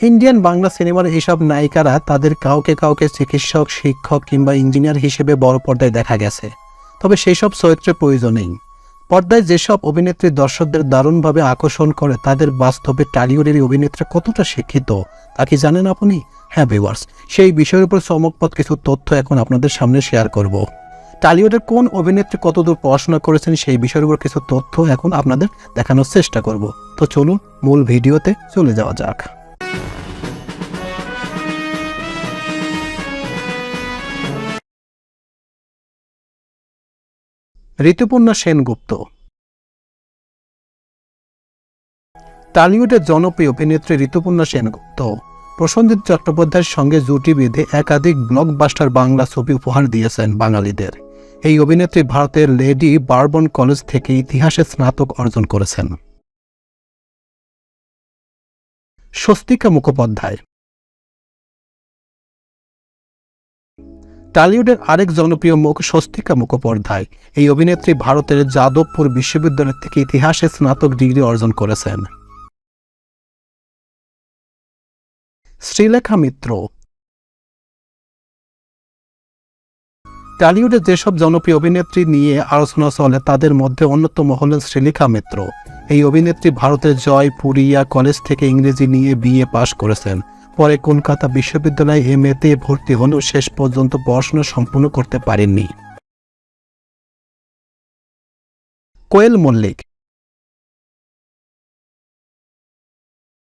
Indian Bangla সিনেমার এইসব নায়িকারা তাদের কাউকে কাউকে চিকিৎসক, শিক্ষক কিংবা ইঞ্জিনিয়ার হিসেবে বড় পর্দায় দেখা গেছে। তবে সেই সব চরিত্রের প্রয়োজন নেই। পর্দায় যেসব অভিনেত্রী দর্শকদের দারুণভাবে আকর্ষণ করে, তাদের বাস্তবে টালিউডের অভিনেত্রী কতটা শিক্ষিত, তা কি জানেন আপনি? হ্যাঁ ভিউয়ার্স সেই বিষয়ের উপর চমকপথ কিছু তথ্য এখন আপনাদের সামনে শেয়ার করব। টালিউডের কোন অভিনেত্রী কতদূর পড়াশোনা করেছেন সেই বিষয়ের উপর কিছু তথ্য এখন আপনাদের দেখানোর চেষ্টা করব। তো চলুন মূল ভিডিওতে চলে যাওয়া যাক। ঋতুপর্ণা সেনগুপ্ত। টালিউডের জনপ্রিয় অভিনেত্রী ঋতুপর্ণা সেনগুপ্ত প্রসেনজিৎ চট্টোপাধ্যায়ের সঙ্গে জুটি বেঁধে একাধিক ব্লকবাস্টার বাংলা ছবি উপহার দিয়েছেন বাঙালিদের। এই অভিনেত্রী ভারতের লেডি বারবন কলেজ থেকে ইতিহাসে স্নাতক অর্জন করেছেন। স্বস্তিকা মুখোপাধ্যায় টালিউডের আরেক জনপ্রিয় মুখ স্বস্তিকা মুখোপাধ্যায়। এই অভিনেত্রী ভারতের যাদবপুর বিশ্ববিদ্যালয় থেকে ইতিহাসে স্নাতক ডিগ্রি অর্জন করেছেন। শ্রীলেখা মিত্র। টালিউডের যেসব জনপ্রিয় অভিনেত্রী নিয়ে আলোচনা চলে, তাদের মধ্যে অন্যতম হলেন শ্রীলেখা মিত্র। এই অভিনেত্রী ভারতের জয়পুরিয়া কলেজ থেকে ইংরেজি নিয়ে বিএ পাশ করেছেন। পরে কলকাতা বিশ্ববিদ্যালয়ে এম এতে ভর্তি হলেও শেষ পর্যন্ত পড়াশোনা সম্পূর্ণ করতে পারেননি। কোয়েল মল্লিক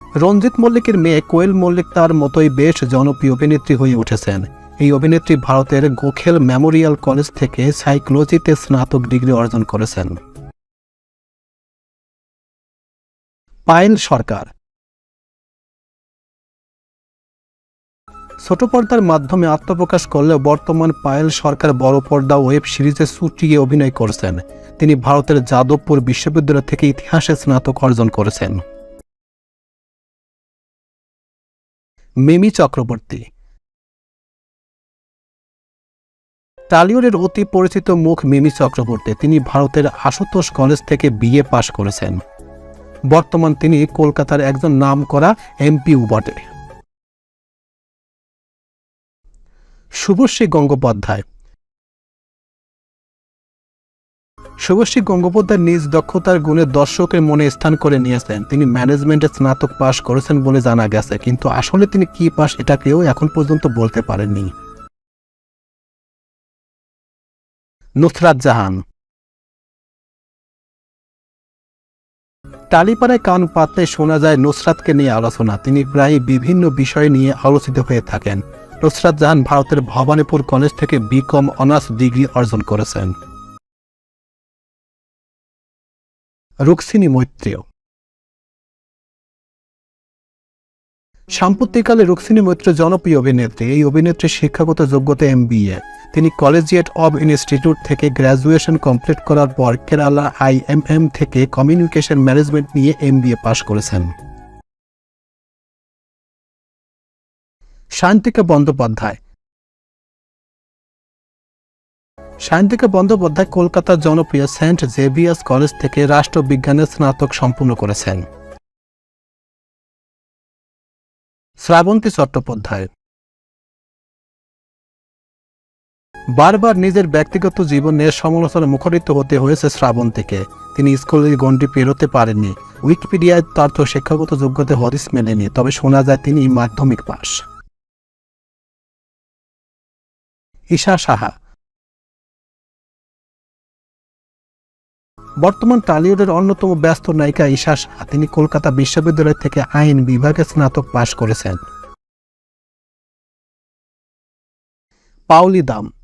রঞ্জিত মল্লিকের মেয়ে কোয়েল মল্লিক তার মতোই বেশ জনপ্রিয় অভিনেত্রী হয়ে উঠেছেন। এই অভিনেত্রী ভারতের গোখেল মেমোরিয়াল কলেজ থেকে সাইকোলজিতে স্নাতক ডিগ্রি অর্জন করেছেন। পায়েল সরকার ছোট পর্দার মাধ্যমে আত্মপ্রকাশ করলেও বর্তমান পায়েল সরকার বড় পর্দা ওয়েব সিরিজে সুটিয়ে অভিনয় করছেন। তিনি ভারতের যাদবপুর বিশ্ববিদ্যালয় থেকে ইতিহাসে স্নাতক অর্জন করেছেন। মিমি চক্রবর্তী টালিউডের অতি পরিচিত মুখ মিমি চক্রবর্তী। তিনি ভারতের আশুতোষ কলেজ থেকে বিএ পাশ করেছেন। বর্তমান তিনি কলকাতার একজন নামকরা এমপিও বটে শুভশ্রী গঙ্গোপাধ্যায়। শুভশ্রী গঙ্গোপাধ্যায় নিজ দক্ষতার গুণে দর্শকের মনে স্থান করে নিয়েছেন। তিনি ম্যানেজমেন্টে স্নাতক পাশ করেছেন বলে জানা গেছে, কিন্তু আসলে তিনি কি পাশ এটা কেউ এখন পর্যন্ত বলতে পারেননি। নুসরাত জাহান। টালিপাড়ায় কান পাতলে শোনা যায় নুসরাতকে নিয়ে আলোচনা। তিনি প্রায় বিভিন্ন বিষয় নিয়ে আলোচিত হয়ে থাকেন। নুসরাত জাহান ভারতের ভবানীপুর কলেজ থেকে বিকম অনার্স ডিগ্রি অর্জন করেছেন। রুক্সিনী মৈত্রেয়। সাম্প্রতিককালে রুক্সিনী মৈত্র জনপ্রিয় অভিনেত্রী। এই অভিনেত্রীর শিক্ষাগত যোগ্যতা এম তিনি কলেজিয়েট অব ইনস্টিটিউট থেকে গ্র্যাজুয়েশন কমপ্লিট করার পর কেরালা আইএমএম থেকে কমিউনিকেশন ম্যানেজমেন্ট নিয়ে এম পাশ করেছেন। শান্তিকা বন্দ্যোপাধ্যায়। শান্তিকা বন্দ্যোপাধ্যায় কলকাতার জনপ্রিয় সেন্ট জেভিয়ার্স কলেজ থেকে রাষ্ট্রবিজ্ঞানের স্নাতক সম্পূর্ণ করেছেন। শ্রাবন্তী চট্টোপাধ্যায়। বারবার নিজের ব্যক্তিগত জীবনে সমালোচনা মুখরিত হতে হয়েছে শ্রাবন্তীকে। তিনি স্কুলের গণ্ডি পেরোতে পারেননি। উইকিপিডিয়ায় তার তো শিক্ষাগত যোগ্যতা হদিস মেলেনি, তবে শোনা যায় তিনি মাধ্যমিক পাশ ঈশা সাহা। বর্তমান টালিউডের অন্যতম ব্যস্ত নায়িকা ঈশা সাহা। তিনি কলকাতা বিশ্ববিদ্যালয় থেকে আইন বিভাগে স্নাতক পাশ করেছেন। পাউলি দাম।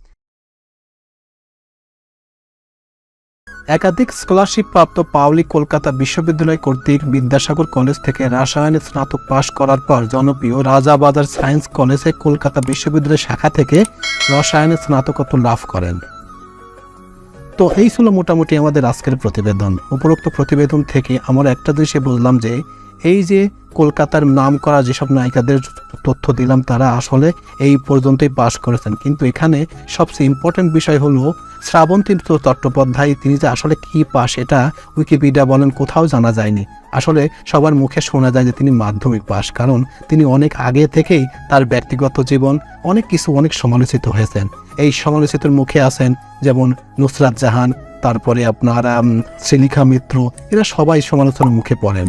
একাধিক স্কলারশিপ প্রাপ্ত পাওলি কলকাতা বিশ্ববিদ্যালয় কর্তৃক বিদ্যাসাগর কলেজ থেকে রসায়নে স্নাতক পাশ করার পর জনপ্রিয় রাজাবাজার সায়েন্স কলেজে কলকাতা বিশ্ববিদ্যালয় শাখা থেকে রসায়নে স্নাতকত্ব লাভ করেন। তো এই ছিল মোটামুটি আমাদের আজকের প্রতিবেদন। উপরোক্ত প্রতিবেদন থেকে আমরা একটা দৃশ্যে বুঝলাম যে এই যে কলকাতার নাম করা যেসব নায়িকাদের তথ্য দিলাম, তারা আসলে এই পর্যন্তই পাশ করেছেন। কিন্তু এখানে সবচেয়ে ইম্পর্টেন্ট বিষয় হলো শ্রাবন্তী চট্টোপাধ্যায়, তিনি যে আসলে কি পাস, এটা উইকিপিডিয়া বলেন, কোথাও জানা যায়নি। আসলে সবার মুখে শোনা যায় যে তিনি মাধ্যমিক পাস, কারণ তিনি অনেক আগে থেকেই তার ব্যক্তিগত জীবন অনেক কিছু অনেক সমালোচিত হয়েছেন। এই সমালোচিতর মুখে আছেন যেমন নুসরাত জাহান, তারপরে আপনার শ্রীলিখা মিত্র, এরা সবাই সমালোচনার মুখে পড়েন।